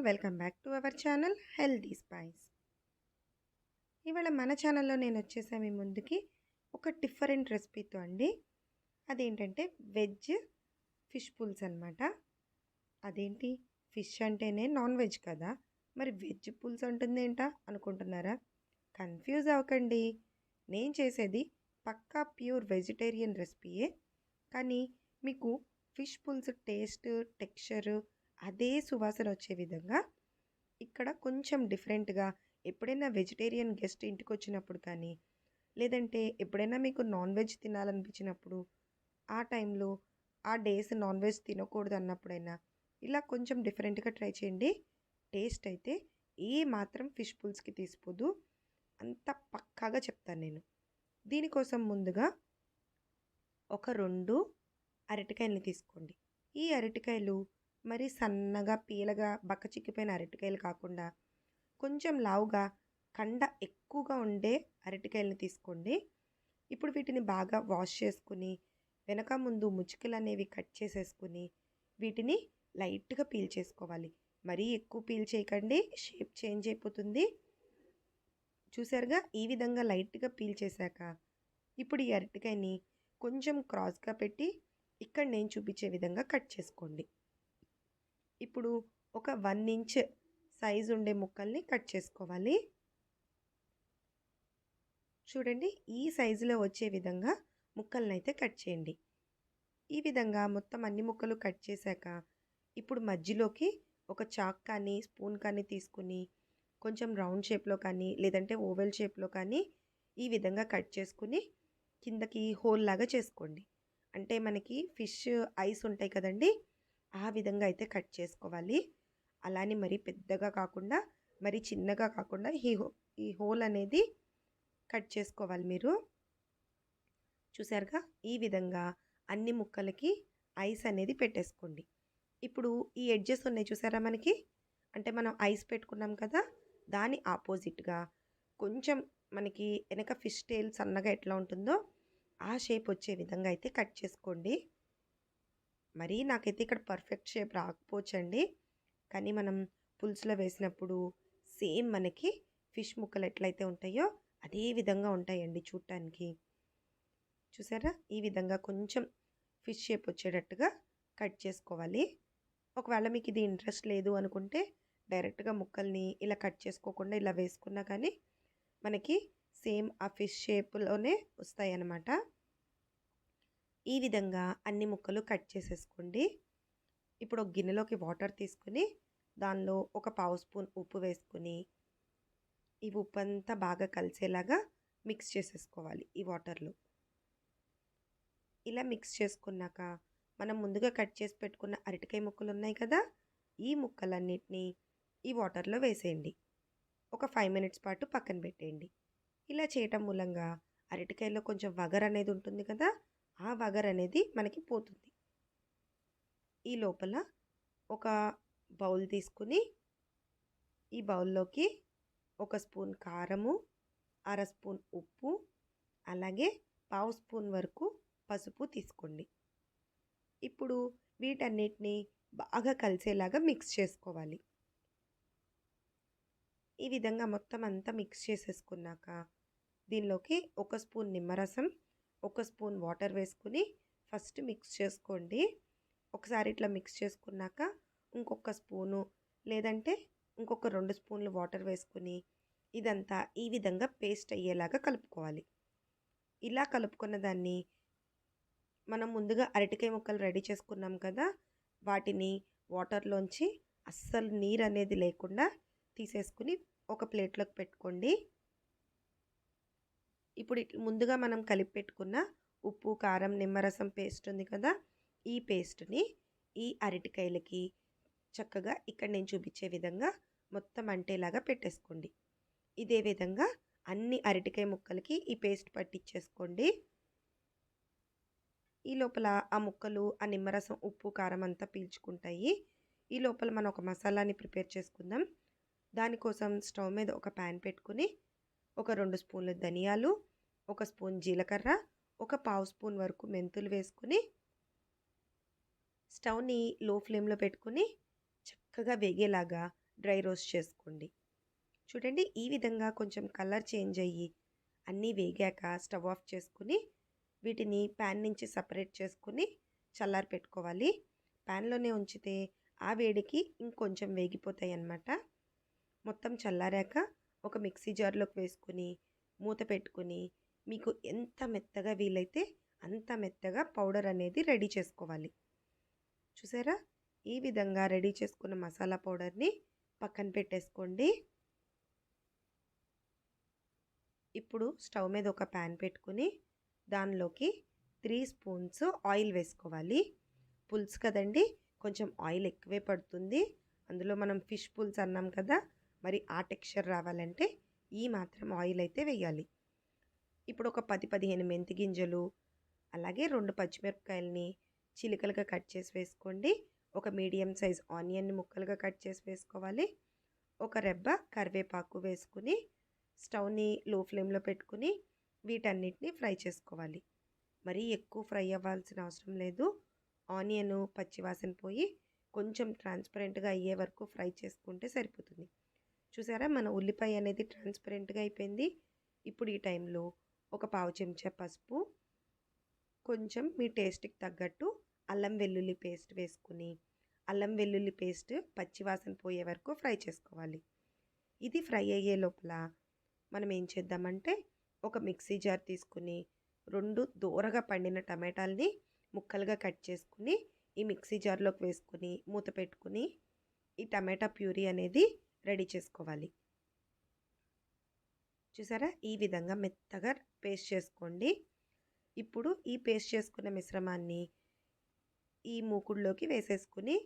All welcome back to our channel healthy spice ఇవాళ మన ఛానల్లో నేను వచ్చేసా మీ ముందుకి ఒక డిఫరెంట్ రెసిపీతో అండి. అదేంటంటే వెజ్ ఫిష్ పుల్స్ అనమాట అదేంటి? ఫిష్ అంటేనే నాన్ వెజ్ కదా. మరి వెజ్ పుల్స్ ఉంటుందేంటా అనుకుంటున్నారా? కన్ఫ్యూజ్ అవ్వకండి. నేను చేసేది పక్కా ప్యూర్ వెజిటేరియన్ రెసిపీయే కానీ మీకు ఫిష్ పుల్స్ టేస్ట్ టెక్స్చరు అదే సువాసన వచ్చే విధంగా ఇక్కడ కొంచెం డిఫరెంట్గా ఎప్పుడైనా వెజిటేరియన్ గెస్ట్ ఇంటికి వచ్చినప్పుడు కానీ లేదంటే ఎప్పుడైనా మీకు నాన్ వెజ్ తినాలనిపించినప్పుడు ఆ టైంలో ఆ డేస్ నాన్ వెజ్ తినకూడదు అన్నప్పుడైనా ఇలా కొంచెం డిఫరెంట్గా ట్రై చేయండి. టేస్ట్ అయితే ఏ మాత్రం ఫిష్ పుల్స్కి తీసిపోదు. అంత పక్కాగా చెప్తాను నేను. దీనికోసం ముందుగా ఒక రెండు అరటికాయల్ని తీసుకోండి. ఈ అరటికాయలు మరి సన్నగా పీలగా బక్క చిక్కిపోయిన అరటికాయలు కాకుండా కొంచెం లావుగా కండ ఎక్కువగా ఉండే అరటికాయలని తీసుకోండి. ఇప్పుడు వీటిని బాగా వాష్ చేసుకుని వెనక ముందు ముచ్చుకలు అనేవి కట్ చేసేసుకుని వీటిని లైట్గా పీల్ చేసుకోవాలి. మరీ ఎక్కువ పీల్ చేయకండి షేప్ చేంజ్ అయిపోతుంది. చూసారుగా? ఈ విధంగా లైట్గా పీల్ చేశాక ఇప్పుడు ఈ అరటికాయని కొంచెం క్రాస్గా పెట్టి ఇక్కడ నేను చూపించే విధంగా కట్ చేసుకోండి. ఇప్పుడు ఒక వన్ ఇంచ్ సైజు ఉండే ముక్కల్ని కట్ చేసుకోవాలి. చూడండి ఈ సైజులో వచ్చే విధంగా ముక్కల్ని అయితే కట్ చేయండి. ఈ విధంగా మొత్తం అన్ని ముక్కలు కట్ చేశాక ఇప్పుడు మధ్యలోకి ఒక చాక్ కానీ స్పూన్ కానీ తీసుకుని కొంచెం రౌండ్ షేప్లో కానీ లేదంటే ఓవెల్ షేప్లో కానీ ఈ విధంగా కట్ చేసుకుని కిందకి హోల్ లాగా చేసుకోండి. అంటే మనకి ఫిష్ ఐస్ ఉంటాయి కదండీ ఆ విధంగా అయితే కట్ చేసుకోవాలి. అలానే మరి పెద్దగా కాకుండా మరి చిన్నగా కాకుండా ఈ హో ఈ హోల్ అనేది కట్ చేసుకోవాలి మీరు. చూసారుగా? ఈ విధంగా అన్ని ముక్కలకి ఐస్ అనేది పెట్టేసుకోండి. ఇప్పుడు ఈ ఎడ్జెస్ ఉన్నాయి చూసారా మనకి? అంటే మనం ఐస్ పెట్టుకున్నాం కదా? దాని ఆపోజిట్గా కొంచెం మనకి వెనక ఫిష్ టేల్ సన్నగా ఎట్లా ఉంటుందో ఆ షేప్ వచ్చే విధంగా అయితే కట్ చేసుకోండి. మరీ నాకైతే ఇక్కడ పర్ఫెక్ట్ షేప్ రాకపోవచ్చండి. కానీ మనం పులుసులో వేసినప్పుడు సేమ్ మనకి ఫిష్ ముక్కలు ఎట్లయితే ఉంటాయో అదే విధంగా ఉంటాయండి చూడటానికి. చూసారా? ఈ విధంగా కొంచెం ఫిష్ షేప్ వచ్చేటట్టుగా కట్ చేసుకోవాలి. ఒకవేళ మీకు ఇది ఇంట్రెస్ట్ లేదు అనుకుంటే డైరెక్ట్గా ముక్కల్ని ఇలా కట్ చేసుకోకుండా ఇలా వేసుకున్నా కానీ మనకి సేమ్ ఆ ఫిష్ షేప్లోనే వస్తాయి అన్నమాట ఈ విధంగా అన్ని ముక్కలు కట్ చేసేసుకోండి. ఇప్పుడు ఒక గిన్నెలోకి వాటర్ తీసుకుని దానిలో ఒక పావు స్పూన్ ఉప్పు వేసుకుని ఈ ఉప్పు అంతా బాగా కలిసేలాగా మిక్స్ చేసేసుకోవాలి ఈ వాటర్లో. ఇలా మిక్స్ చేసుకున్నాక మనం ముందుగా కట్ చేసి పెట్టుకున్న అరటికాయ ముక్కలు ఉన్నాయి కదా ఈ ముక్కలన్నిటినీ ఈ వాటర్లో వేసేయండి. ఒక ఫైవ్ మినిట్స్ పాటు పక్కన పెట్టేయండి. ఇలా చేయటం మూలంగా అరటికాయలో కొంచెం వగర్ అనేది ఉంటుంది కదా ఆ వగర్ అనేది మనకి పోతుంది. ఈ లోపల ఒక బౌల్ తీసుకుని ఈ బౌల్లోకి ఒక స్పూన్ కారము అర స్పూన్ ఉప్పు అలాగే పావు స్పూన్ వరకు పసుపు తీసుకోండి. ఇప్పుడు వీటన్నిటిని బాగా కలిసేలాగా మిక్స్ చేసుకోవాలి. ఈ విధంగా మొత్తం అంతా మిక్స్ చేసేసుకున్నాక దీనిలోకి ఒక స్పూన్ నిమ్మరసం ఒక స్పూన్ వాటర్ వేసుకుని ఫస్ట్ మిక్స్ చేసుకోండి. ఒకసారి ఇట్లా మిక్స్ చేసుకున్నాక ఇంకొక స్పూను లేదంటే ఇంకొక రెండు స్పూన్లు వాటర్ వేసుకుని ఇదంతా ఈ విధంగా పేస్ట్ అయ్యేలాగా కలుపుకోవాలి. ఇలా కలుపుకున్న దాన్ని మనం ముందుగా అరటికాయ ముక్కలు రెడీ చేసుకున్నాం కదా వాటిని వాటర్లోంచి అస్సలు నీరు అనేది లేకుండా తీసేసుకుని ఒక ప్లేట్లోకి పెట్టుకోండి. ఇప్పుడు ముందుగా మనం కలిపి పెట్టుకున్న ఉప్పు కారం నిమ్మరసం పేస్ట్ ఉంది కదా ఈ పేస్ట్ని ఈ అరటికాయలకి చక్కగా ఇక్కడ నేను చూపించే విధంగా మొత్తం అంటేలాగా పెట్టేసుకోండి. ఇదే విధంగా అన్ని అరటికాయ ముక్కలకి ఈ పేస్ట్ పట్టించేసుకోండి ఈ లోపల ఆ ముక్కలు ఆ నిమ్మరసం ఉప్పు కారం అంతా పీల్చుకుంటాయి. ఈ లోపల మనం ఒక మసాలాని ప్రిపేర్ చేసుకుందాం. దానికోసం స్టవ్ మీద ఒక ప్యాన్ పెట్టుకుని ఒక రెండు స్పూన్ల ధనియాలు ఒక స్పూన్ జీలకర్ర ఒక పావు స్పూన్ వరకు మెంతులు వేసుకుని స్టవ్ని లో ఫ్లేమ్లో పెట్టుకుని చక్కగా వేగేలాగా డ్రై రోస్ట్ చేసుకోండి. చూడండి ఈ విధంగా కొంచెం కలర్ చేంజ్ అయ్యి అన్నీ వేగాక స్టవ్ ఆఫ్ చేసుకుని వీటిని ప్యాన్ నుంచి సపరేట్ చేసుకుని చల్లారి పెట్టుకోవాలి. ప్యాన్లోనే ఉంచితే ఆ వేడికి ఇంకొంచెం వేగిపోతాయి అన్నమాట మొత్తం చల్లారాక ఒక మిక్సీ జార్లోకి వేసుకుని మూత పెట్టుకుని మీకు ఎంత మెత్తగా వీలైతే అంత మెత్తగా పౌడర్ అనేది రెడీ చేసుకోవాలి. చూసారా? ఈ విధంగా రెడీ చేసుకున్న మసాలా పౌడర్ని పక్కన పెట్టేసుకోండి. ఇప్పుడు స్టవ్ మీద ఒక ప్యాన్ పెట్టుకుని దానిలోకి త్రీ స్పూన్స్ ఆయిల్ వేసుకోవాలి. పులుసు కదండి? కొంచెం ఆయిల్ ఎక్కువే పడుతుంది. అందులో మనం ఫిష్ పులుసు అన్నాం కదా? మరి ఆ టెక్స్చర్ రావాలంటే ఈ మాత్రం ఆయిల్ అయితే వేయాలి. ఇప్పుడు ఒక పది పదిహేను మెంతి గింజలు అలాగే రెండు పచ్చిమిరపకాయలని చిలికలుగా కట్ చేసి వేసుకోండి. ఒక మీడియం సైజ్ ఆనియన్ని ముక్కలుగా కట్ చేసి వేసుకోవాలి. ఒక రెబ్బ కరివేపాకు వేసుకుని స్టవ్ని లో ఫ్లేమ్లో పెట్టుకుని వీటన్నిటిని ఫ్రై చేసుకోవాలి. మరీ ఎక్కువ ఫ్రై అవ్వాల్సిన అవసరం లేదు. ఆనియను పచ్చివాసన పోయి కొంచెం ట్రాన్స్పరెంట్గా అయ్యే వరకు ఫ్రై చేసుకుంటే సరిపోతుంది. చూసారా? మన ఉల్లిపాయ అనేది ట్రాన్స్పరెంట్గా అయిపోయింది. ఇప్పుడు ఈ టైంలో ఒక పావు చెంచా పసుపు కొంచెం మీ టేస్ట్కి తగ్గట్టు అల్లం వెల్లుల్లి పేస్ట్ వేసుకుని అల్లం వెల్లుల్లి పేస్ట్ పచ్చివాసన పోయే వరకు ఫ్రై చేసుకోవాలి. ఇది ఫ్రై అయ్యే లోపల మనం ఏం చేద్దామంటే ఒక మిక్సీ జార్ తీసుకుని రెండు దూరగా పండిన టమాటాలని ముక్కలుగా కట్ చేసుకుని ఈ మిక్సీ జార్లోకి వేసుకుని మూత పెట్టుకుని ఈ టమాటా ప్యూరీ అనేది రెడీ చేసుకోవాలి. చూసారా? ఈ విధంగా మెత్తగా పేస్ట్ చేసుకోండి. ఇప్పుడు ఈ పేస్ట్ చేసుకున్న మిశ్రమాన్ని ఈ మూకుడులోకి వేసేసుకుని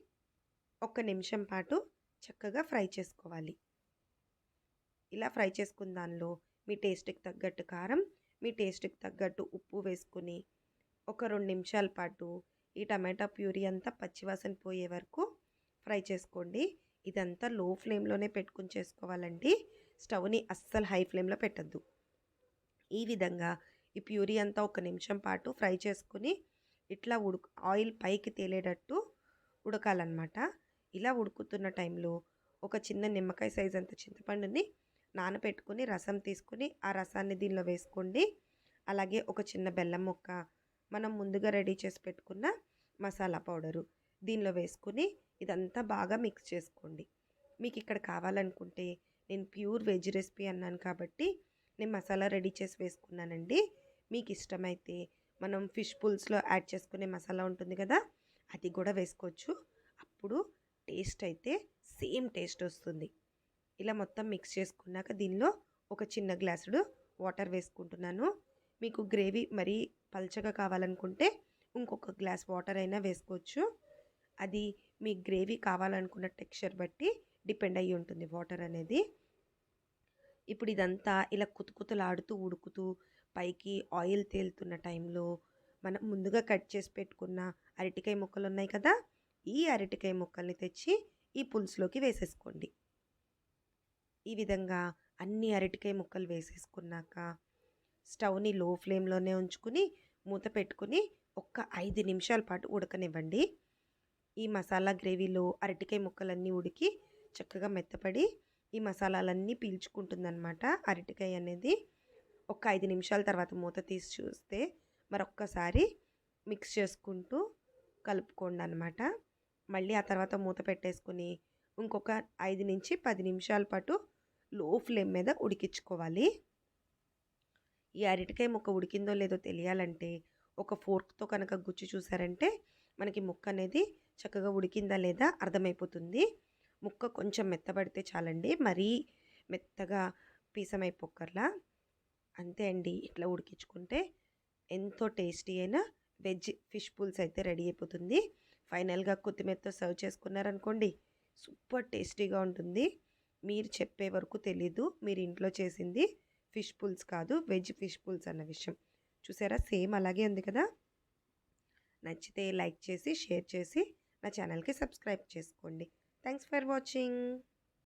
ఒక నిమిషం పాటు చక్కగా ఫ్రై చేసుకోవాలి. ఇలా ఫ్రై చేసుకున్న దానిలో మీ టేస్ట్కి తగ్గట్టు కారం మీ టేస్ట్కి తగ్గట్టు ఉప్పు వేసుకుని ఒక రెండు నిమిషాల పాటు ఈ టమాటా ప్యూరీ అంతా పచ్చివాసన పోయే వరకు ఫ్రై చేసుకోండి. ఇదంతా లో ఫ్లేమ్లోనే పెట్టుకుని చేసుకోవాలండి. స్టవ్ని అస్సలు హై ఫ్లేమ్లో పెట్టద్దు. ఈ విధంగా ఈ ప్యూరీ అంతా ఒక నిమిషం పాటు ఫ్రై చేసుకుని ఇట్లా ఉడుకు ఆయిల్ పైకి తేలేటట్టు ఉడకాలన్నమాట. ఇలా ఉడుకుతున్న టైంలో ఒక చిన్న నిమ్మకాయ సైజ్ అంత చింతపండుని నానబెట్టుకుని రసం తీసుకుని ఆ రసాన్ని దీనిలో వేసుకోండి. అలాగే ఒక చిన్న బెల్లం ముక్క మనం ముందుగా రెడీ చేసి పెట్టుకున్న మసాలా పౌడరు దీనిలో వేసుకుని ఇదంతా బాగా మిక్స్ చేసుకోండి. మీకు ఇక్కడ కావాలనుకుంటే నేను ప్యూర్ వెజ్ రెసిపీ అన్నాను కాబట్టి నేను మసాలా రెడీ చేసి వేసుకున్నానండి. మీకు ఇష్టమైతే మనం ఫిష్ పుల్స్లో యాడ్ చేసుకునే మసాలా ఉంటుంది కదా అది కూడా వేసుకోవచ్చు. అప్పుడు టేస్ట్ అయితే సేమ్ టేస్ట్ వస్తుంది. ఇలా మొత్తం మిక్స్ చేసుకున్నాక దీనిలో ఒక చిన్న గ్లాసుడు వాటర్ వేసుకుంటున్నాను. మీకు గ్రేవీ మరీ పల్చగా కావాలనుకుంటే ఇంకొక గ్లాస్ వాటర్ అయినా వేసుకోవచ్చు. అది మీ గ్రేవీ కావాలనుకున్న టెక్స్చర్ బట్టి డిపెండ్ అయ్యి ఉంటుంది వాటర్ అనేది. ఇప్పుడు ఇదంతా ఇలా కుతుకుతలాడుతూ ఉడుకుతూ పైకి ఆయిల్ తేలుతున్న టైంలో మనం ముందుగా కట్ చేసి పెట్టుకున్న అరటికాయ ముక్కలు ఉన్నాయి కదా ఈ అరటికాయ ముక్కల్ని తెచ్చి ఈ పులుసులోకి వేసేసుకోండి. ఈ విధంగా అన్ని అరటికాయ ముక్కలు వేసేసుకున్నాక స్టవ్ని లో ఫ్లేమ్లోనే ఉంచుకుని మూత పెట్టుకుని ఒక్క ఐదు నిమిషాల పాటు ఉడకనివ్వండి. ఈ మసాలా గ్రేవీలో అరటికాయ ముక్కలన్నీ ఉడికి చక్కగా మెత్తపడి ఈ మసాలాలన్నీ పీల్చుకుంటుందన్నమాట అరటికాయ అనేది. ఒక ఐదు నిమిషాల తర్వాత మూత తీసి చూస్తే మరొక్కసారి మిక్స్ చేసుకుంటూ కలుపుకోండి అనమాట మళ్ళీ ఆ తర్వాత మూత పెట్టేసుకుని ఇంకొక ఐదు నుంచి పది నిమిషాల పాటు లో ఫ్లేమ్ మీద ఉడికించుకోవాలి. ఈ అరటికాయ ముక్క ఉడికిందో లేదో తెలియాలంటే ఒక ఫోర్క్తో కనుక గుచ్చి చూసారంటే మనకి ముక్క అనేది చక్కగా ఉడికిందా లేదా అర్థమైపోతుంది. ముక్క కొంచెం మెత్తబడితే చాలండి. మరీ మెత్తగా పీసమైపోకర్లా అంతే అండి. ఇట్లా ఉడికించుకుంటే ఎంతో టేస్టీ అయిన వెజ్ ఫిష్ పుల్స్ అయితే రెడీ అయిపోతుంది. ఫైనల్గా కొత్తిమీరతో సర్వ్ చేసుకున్నారనుకోండి సూపర్ టేస్టీగా ఉంటుంది. మీరు చెప్పే వరకు తెలీదు. మీరు ఇంట్లో చేసింది ఫిష్ పుల్స్ కాదు వెజ్ ఫిష్ పుల్స్ అన్న విషయం. చూసారా? సేమ్ అలాగే ఉంది కదా? నచ్చితే లైక్ చేసి షేర్ చేసి నా ఛానల్కి సబ్స్క్రైబ్ చేసుకోండి. Thanks for watching.